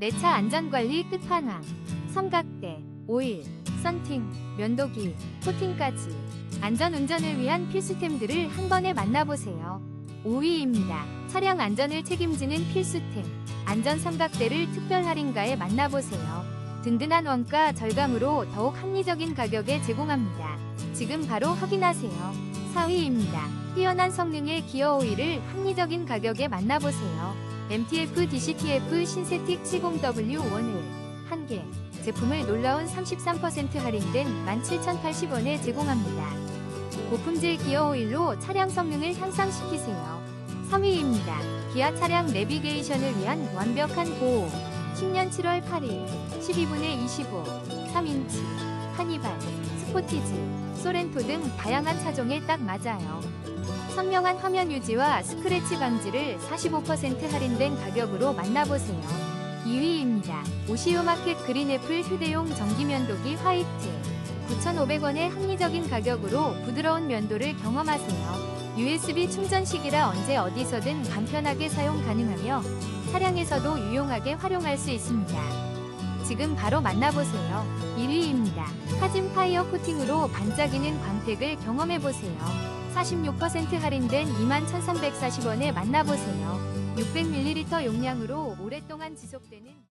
내 차 안전관리 끝판왕. 삼각대, 오일, 썬팅, 면도기, 코팅까지. 안전운전을 위한 필수템들을 한 번에 만나보세요. 5위입니다. 차량 안전을 책임지는 필수템. 안전 삼각대를 특별 할인가에 만나보세요. 든든한 원가 절감으로 더욱 합리적인 가격에 제공합니다. 지금 바로 확인하세요. 4위입니다. 뛰어난 성능의 기어 오일을 합리적인 가격에 만나보세요. MTF DCTF 신세틱 70W1을 한 개. 제품을 놀라운 33% 할인된 17,080원에 제공합니다. 고품질 기어 오일로 차량 성능을 향상시키세요. 3위입니다. 기아 차량 내비게이션을 위한 완벽한 보호. 10년 7월 8일 12분의 25 3인치 카니발 스포티지 소렌토 등 다양한 차종에 딱 맞아요. 선명한 화면 유지와 스크래치 방지를 45% 할인된 가격으로 만나보세요. 2위입니다. 오시오 마켓 그린애플 휴대용 전기면도기 화이트 9,500원의 합리적인 가격으로 부드러운 면도를 경험하세요. USB 충전식이라 언제 어디서든 간편하게 사용 가능하며 차량에서도 유용하게 활용할 수 있습니다. 지금 바로 만나보세요. 1위입니다. 하진 파이어 코팅으로 반짝이는 광택을 경험해보세요. 46% 할인된 21,340원에 만나보세요. 600ml 용량으로 오랫동안 지속되는